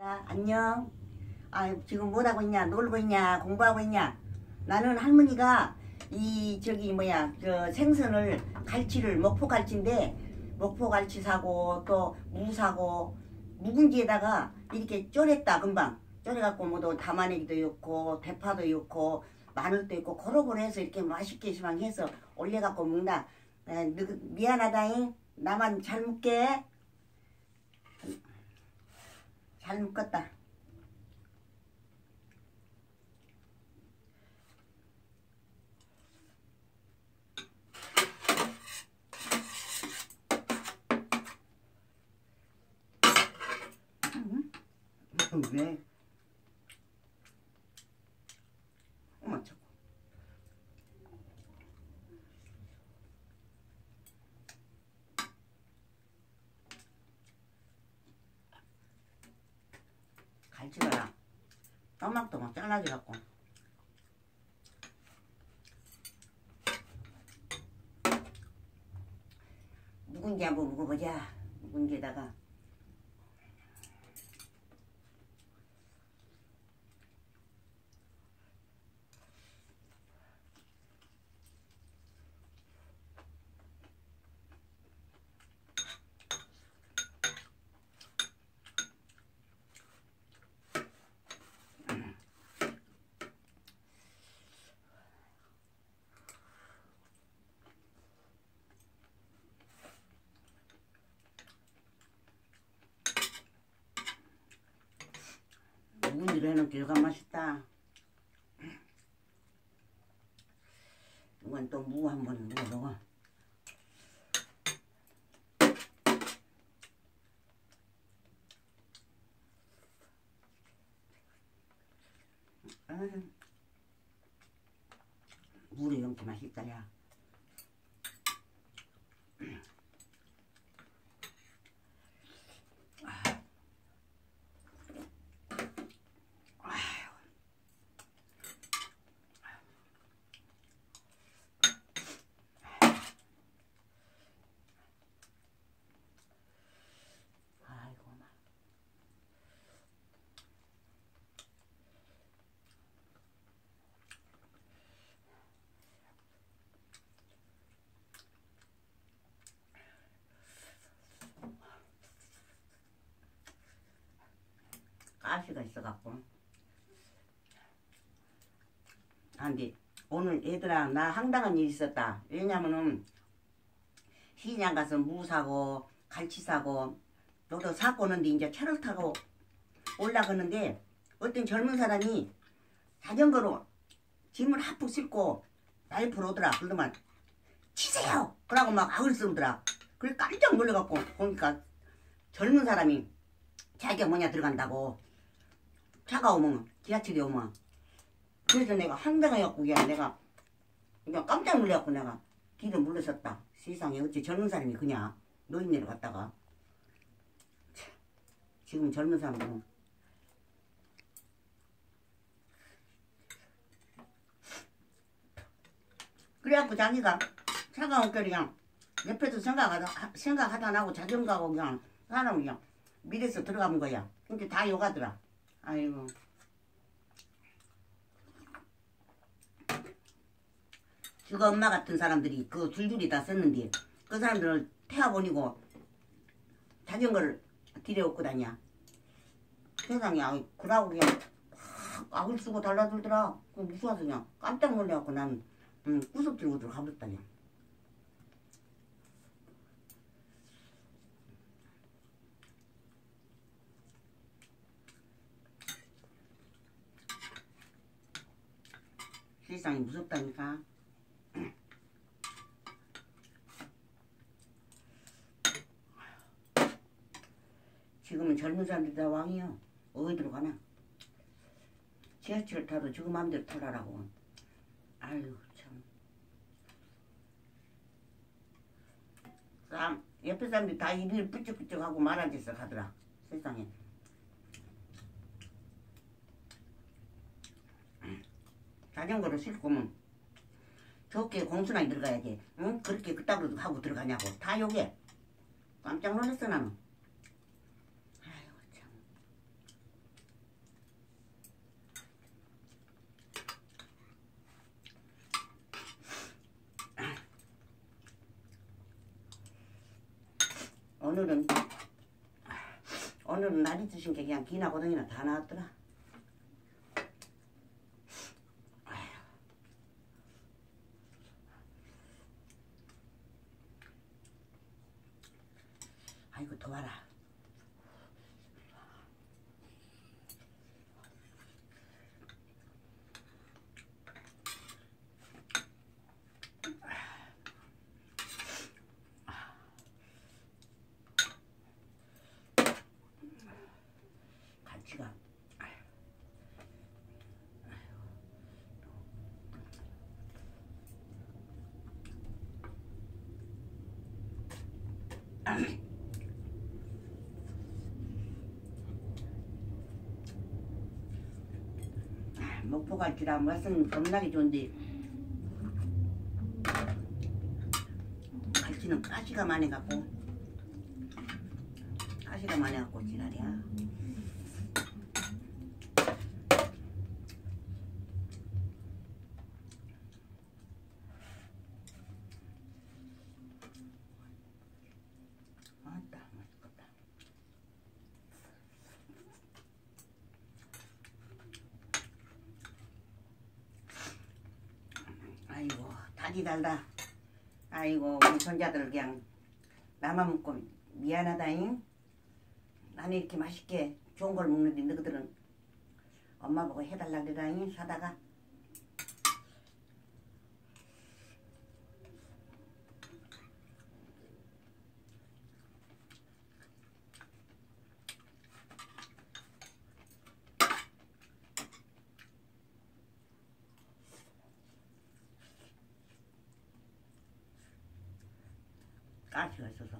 자, 안녕. 아, 지금 뭐 하고 있냐? 놀고 있냐? 공부하고 있냐? 나는 할머니가 이 저기 뭐야 저 생선을 갈치를 목포 갈치인데 목포 갈치 사고 또 무 사고 묵은지에다가 이렇게 쫄했다 금방 쫄해갖고 뭐도 담아내기도 있고 대파도 있고 마늘도 있고 고루고루 해서 이렇게 맛있게 시방해서 올려갖고 너- 미안하다잉 나만 잘 먹게 잘 먹었다 왜? 어머 저 갈치가 또막또막 잘라져갖고. 묵은지 한번 먹어보자. 묵은지에다가 해놓은 길가 맛있다 이건 또 무 한번 먹어보고 음. 물이 이렇게 맛있다 야 아이고 마. 가시가 있어갖고. 안돼 오늘 얘들아 나 황당한 일이 있었다. 왜냐면은 시장 가서 무 사고 갈치 사고 너도 사고 오는데 이제 차를 타고 올라가는데 어떤 젊은 사람이 자전거로 짐을 합북 싣고 라이프로 오더라. 그러더만 치세요! 그러고 막 악을 쓰더라. 그래 깜짝 놀래갖고 보니까 젊은 사람이 자기가 뭐냐 들어간다고 차가 오면 지하철이 오면 그래서 내가 황당해갖고 그냥 내가 그냥 깜짝 놀래갖고 내가 길을 물러섰다 세상에 어찌 젊은 사람이 그냥 노인네를 갔다가 참, 지금 젊은 사람들은 그래갖고 자기가 게 그냥 옆에서 생각하다 생각하다 나고 자전거하고 그냥 사람 그냥 밀에서 들어가는 거야. 근데 다 욕하더라. 아이고. 지금 엄마 같은 사람들이 그 줄줄이 다 썼는데 그 사람들을 태워보니고 자전거를 들여오고 다녀. 세상에 아이, 그러고 그냥 막 악을 쓰고 달라들더라. 그 무서워서 그냥 깜짝 놀래갖고 난 음, 구석 들고 들어가버렸다냐. 세상이 무섭다니까. 지금은 젊은 사람들이 다 왕이요. 어디로 가나? 지하철 타도 지금 마음대로 타라라고. 아유 참. 쌈 옆에 사람들이 다 입을 뿌쩍뿌쩍하고 짓을 하더라. 세상에. 자전거를 싣고 오면 좋게 공수나 들어가야지 응? 그렇게 그따구로 하고 들어가냐고. 다 요게. 깜짝 놀랐어 나는. 아이고 참. 오늘은 오늘은 날이 드신 게 그냥 기나 고등이나 다 나왔더라. 아이고 도와라. 갈치가 목포 갈치라 맛은 겁나게 좋은데. 갈치는 가시가 많아갖고 가시가 많아갖고 지랄이야 아따 맛있겠다 달이 달다. 아이고 우리 손자들 그냥 나만 먹고 미안하다잉. 나는 이렇게 맛있게 좋은 걸 먹는데 너희들은 엄마 보고 해달라 그러다잉 사다가 가시가 있어서